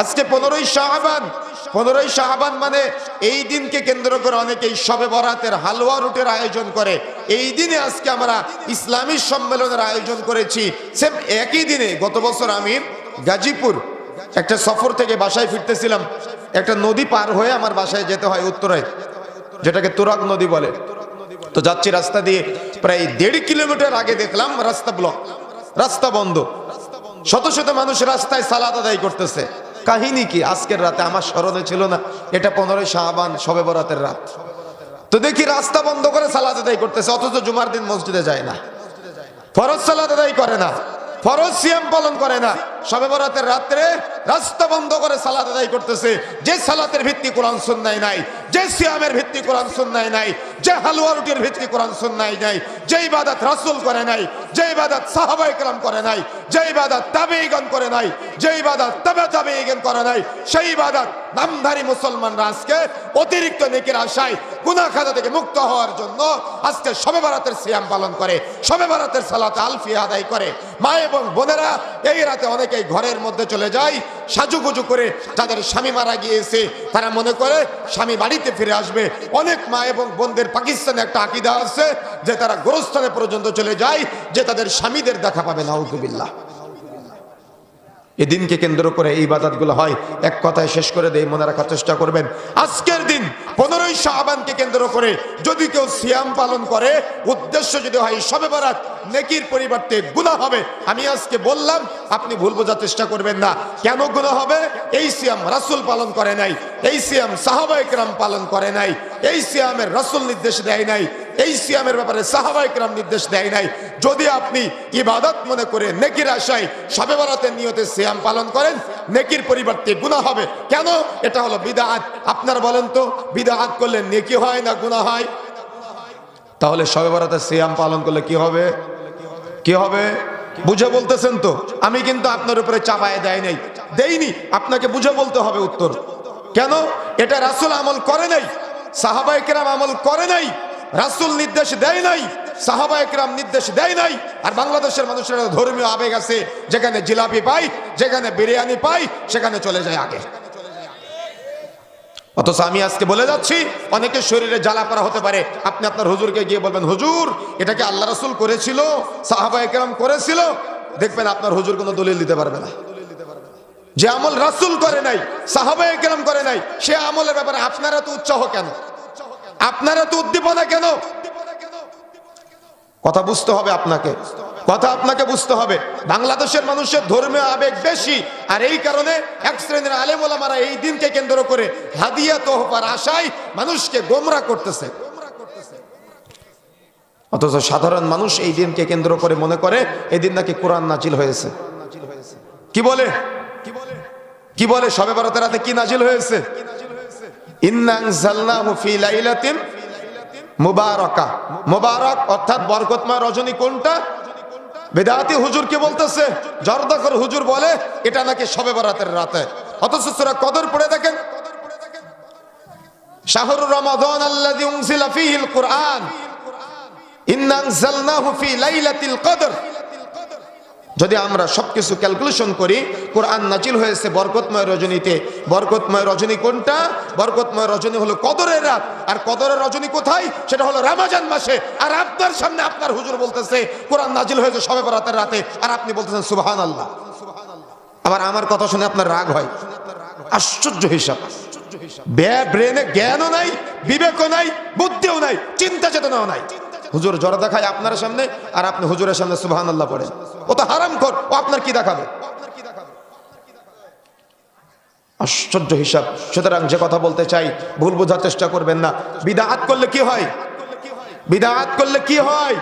আজকে পনেরোই শাহবান পনেরোই শাহবান মানে এই দিনকে কেন্দ্র করে অনেকেই সবে বরাতের হালুয়া রুটের আয়োজন করে। এই দিনে আজকে আমরা ইসলামী সম্মেলনের আয়োজন করেছি। সেম একই দিনে গত বছর আমি গাজীপুর একটা সফর থেকে বাসায় ফিরতেছিলাম। একটা নদী পার হয়ে আমার বাসায় যেতে হয় উত্তরায় যেটাকে তুরাগ নদী বলে। তো যাচ্ছি রাস্তা দিয়ে প্রায় দেড় কিলোমিটার আগে দেখলাম রাস্তা ব্লক, রাস্তা বন্ধ। শত শত মানুষ রাস্তায় সালাদ আদায় করতেছে। কাহিনী কি? আজকের রাতে আমার স্মরণে ছিল না। এটা পনেরোই শাহবান সবে বরাতের রাত। তো দেখি রাস্তা বন্ধ করে সালাদ আদায় করতেছে, অথচ জুমার দিন মসজিদে যায় না। ফরজ সালাদ আদায় করে না। ফরজ সিয়াম পালন করে না। সবে বরাতের রাত্রে রাস্তা বন্ধ করে সালাদ আদায় করতেছে। যে সালাতের ভিত্তি কোরআন সুন্নায় নাই, যে সিয়ামের ভিত্তি কোরআন সুন্নায় নাই, যে হালুয়া রুটির ভিত্তি কোরআন সুন্নায় নাই, যে ইবাদত রাসূল করে নাই, যে ইবাদত সাহাবা ইকরাম করে নাই, যে ইবাদত তাবেঈগণ করে নাই, যে ইবাদত তবে তাবেঈগণ করে নাই, সেই ইবাদত নামধারী মুসলমানরা আজকে অতিরিক্ত নেকির আশায় গুনাহ খাতা থেকে মুক্ত হওয়ার জন্য আজকে সবে বরাতের সিয়াম পালন করে, সবে বরাতের সালাতে আলফি আদায় করে। মা এবং বোনেরা এই রাতে অনেকেই ঘরের মধ্যে চলে যায়, সাজুগুজু করে তাদের স্বামী মারা গিয়েছে। তারা মনে করে স্বামী বাড়িতে ফিরে আসবে। অনেক মা এবং বোনদের পাকিস্তানে একটা আকিদা আছে যে তারা গোরস্থানে পর্যন্ত চলে যায়, যে তাদের স্বামীদের দেখা পাবে, নাউজুবিল্লাহ। এই দিনকে কেন্দ্র করে এই বাদাতগুলো হয়। এক কথায় শেষ করে দেই, মনে রাখার চেষ্টা করবেন। আজকের দিন পনেরোই শাহবানকে কেন্দ্র করে যদি কেউ সিয়াম পালন করে, উদ্দেশ্য যদি হয় সবে বরাত নেকির পরিবর্তে গুনাহ হবে। আমি আজকে বললাম, আপনি ভুল বোঝার চেষ্টা করবেন না। কেন গুনাহ হবে? এই সিয়াম রাসুল পালন করে নাই, এই সিয়াম সাহাবা একরাম পালন করে নাই, এই সিয়ামের রাসূল নির্দেশ দেয় নাই। এই সিয়ামের ব্যাপারে সাহাবা একরাম নির্দেশ দেয় নাই। যদি আপনি ইবাদত মনে করে নেকির আশায় সবে বরাতের নিয়তে সিয়াম পালন করেন, নেকির পরিবর্তে গুনাহ হবে। কেন? এটা হলো বিদাত। আপনার বলেন তো, বিদাত করলে নেকি হয় না গুণা হয়? তাহলে সবে বরাতের সিয়াম পালন করলে কি হবে? কি হবে? বুঝে বলতেছেন তো। আমি কিন্তু আপনার উপরে চাপায় দেয় নাই। দেইনি। আপনাকে বুঝে বলতে হবে উত্তর। কেন? এটা রাসুল আমল করে নাই। সাহাবা একরাম আমল করে নাই। রাসূল নির্দেশ দেয় নাই, সাহাবা একরাম নির্দেশ দেয় নাই, আর বাংলাদেশের মানুষের ধর্মীয় আবেগ আছে, যেখানে জিলাপি পাই, যেখানে বিরিয়ানি পাই, সেখানে চলে যায় আগে। অথচ আমি আজকে বলে যাচ্ছি, অনেকের শরীরে জ্বালা করা হতে পারে। আপনি আপনার হুজুরকে গিয়ে বলবেন, হুজুর এটাকে আল্লাহ রাসূল করেছিল? সাহাবা একরাম করেছিল? দেখবেন আপনার হুজুর কোনো দলিল দিতে পারবে না। যে আমল রাসূল করে নাই, সাহাবা একরাম করে নাই, সে আমলের ব্যাপারে আপনারা তো উৎসাহ কেন? আপনারা তো উদ্দীপনা কেন? কথা বুঝতে হবে আপনাকে। কথা আপনাকে বুঝতে হবে। বাংলাদেশের মানুষের ধর্মীয় আবেগ বেশি। আর এই কারণে এক শ্রেণির আলেম ওলামারা এই দিনকে কেন্দ্র করে হাদিয়া তোহফার আশায় মানুষকে গোমরা করতেছে। অথচ সাধারণ মানুষ এই দিনকে কেন্দ্র করে মনে করে, এই দিন নাকি কোরআন নাজিল হয়েছে। কি বলে? কি বলে? কি বলে? সবে ভারতের রাতে কি নাজিল হয়েছে ইন্নাং জালনাহু ফি লাইলাতিন মুবারকা। মুবারক অর্থাৎ বরকতময় রজনী কোনটা? বেদাতি হুজুর কি বলতেছে? জর্দাকর হুজুর বলে, এটা নাকি সবে বরাতের রাতে। অথচ সূরা কদর পড়ে দেখেন। শাহরু রমাদান আল্লাযী উনজিলা ফীহিল কুরআন। ইন্না আনজালনাহু লাইলাতিল কদর। যদি আমরা সবকিছু ক্যালকুলেশন করি, কোরআন নাজিল হয়েছে বরকতময় রজনীতে। বরকতময় রজনী কোনটা? বরকতময় রজনী হলো কদরের রাত। আর কদরের রজনী কোথায়? সেটা হলো রামাজান মাসে। আর আপনার সামনে আপনার হুজুর বলতেছে, কোরআন নাজিল হয়েছে সবে বরাতের রাতে। আর আপনি বলতেছেন সুবহান আল্লাহ আবার আমার কথা শুনে আপনার রাগ হয়। আশ্চর্য হিসাব। ব্রেনে জ্ঞানও নাই, বিবেকও নাই, বুদ্ধিও নাই, চিন্তা চেতনাও নাই। হুজুর জ্বর দেখায় আপনার সামনে, আর আপনি হুজুরের সামনে সুবহান আল্লাহ পড়েন। ও তো হারাম কর, ও আপনার কি দেখাবে? আশ্চর্য হিসাব। সুতরাং যে কথা বলতে চাই, ভুল বোঝার চেষ্টা করবেন না। বিদাহাত করলে কি হয়? বিদাহাত করলে কি হয়?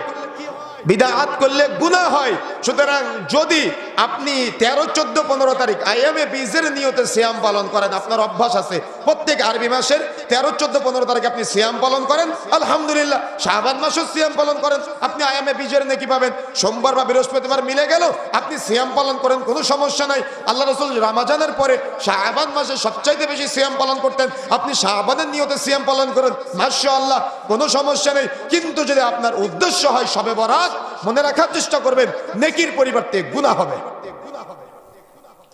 বিদাহাত করলে গুণা হয়। সুতরাং যদি আপনি তেরো, চোদ্দ, পনেরো তারিখ আইএমএ বীজের নিয়তে সিয়াম পালন করেন, আপনার অভ্যাস আছে। প্রত্যেক আরবি মাসের তেরো, চোদ্দ, পনেরো তারিখ আপনি সিয়াম পালন করেন, আলহামদুলিল্লাহ, শাহবান মাসও সিয়াম পালন করেন। আপনি আইএমএ বীজের নাকি পাবেন। সোমবার বা বৃহস্পতিবার মিলে গেল, আপনি সিয়াম পালন করেন, কোনো সমস্যা নাই। আল্লাহ রসুল রামাজানের পরে শাহবান মাসে সবচাইতে বেশি সিয়াম পালন করতেন। আপনি শাহবানের নিয়তে সিয়াম পালন করেন মাসা আল্লাহ কোনো সমস্যা নেই। কিন্তু যদি আপনার উদ্দেশ্য হয় সবে বরাত মনে রাখার চেষ্টা করবেন, নেকির পরিবর্তে গুনাহ হবে।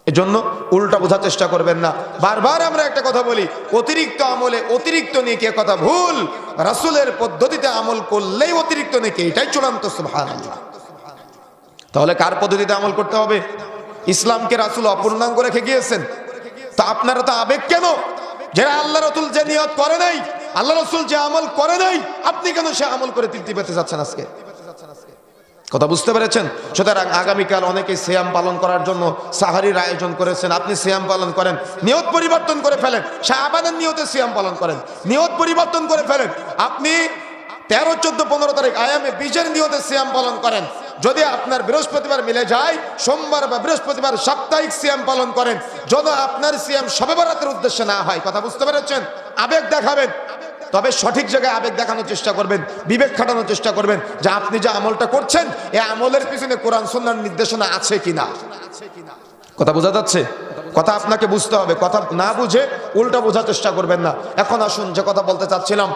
এজন্য উল্টা বোঝার চেষ্টা করবেন না। বারবার আমরা একটা কথা বলি, অতিরিক্ত আমলে অতিরিক্ত নেকি কথা ভুল। রাসূলের পদ্ধতিতে আমল করলেই অতিরিক্ত নেকি, এটাই চূড়ান্ত, সুবহানাল্লাহ। তাহলে কার পদ্ধতিতে আমল করতে হবে? ইসলামকে রাসূল অপূর্ণাঙ্গ রেখে গিয়েছেন। তা আপনারা তো আবেগ কেন? যারা আল্লাহ রসুল যে নিয়ত করে নাই, আল্লাহ রসুল যে আমল করে নাই, আপনি কেন সে আমল করে তৃপ্তি পেতে যাচ্ছেন আজকে? কথা বুঝতে পেরেছেন? সুতরাং আগামীকাল অনেকে সিয়াম পালন করার জন্য সাহারির আয়োজন করেছেন। আপনি সিয়াম পালন করেন। নিয়ত পরিবর্তন করে ফেলেন। শাহবানের নিয়তে সিয়াম পালন করেন। নিয়ত পরিবর্তন করে ফেলেন। আপনি তেরো, চোদ্দ, পনেরো তারিখ আয়ামে বীজের নিয়তে সিয়াম পালন করেন। যদি আপনার বৃহস্পতিবার মিলে যায়, সোমবার বা বৃহস্পতিবার সাপ্তাহিক সিয়াম পালন করেন। যদি আপনার সিয়াম সবে বরাতের উদ্দেশ্যে না হয়, কথা বুঝতে পেরেছেন? আবেগ দেখাবেন। তবে সঠিক জায়গায় আবেগ দেখানোর চেষ্টা করবেন, বিবেক খাটানোর চেষ্টা করবেন যে আপনি যে আমলটা করছেন, এ আমলের পিছনে কোরআন সন্ন্যার নির্দেশনা আছে কিনা। কথা বোঝা যাচ্ছে? কথা আপনাকে বুঝতে হবে। কথা না বুঝে উল্টা বোঝার চেষ্টা করবেন না। এখন আসুন যে কথা বলতে চাচ্ছিলাম।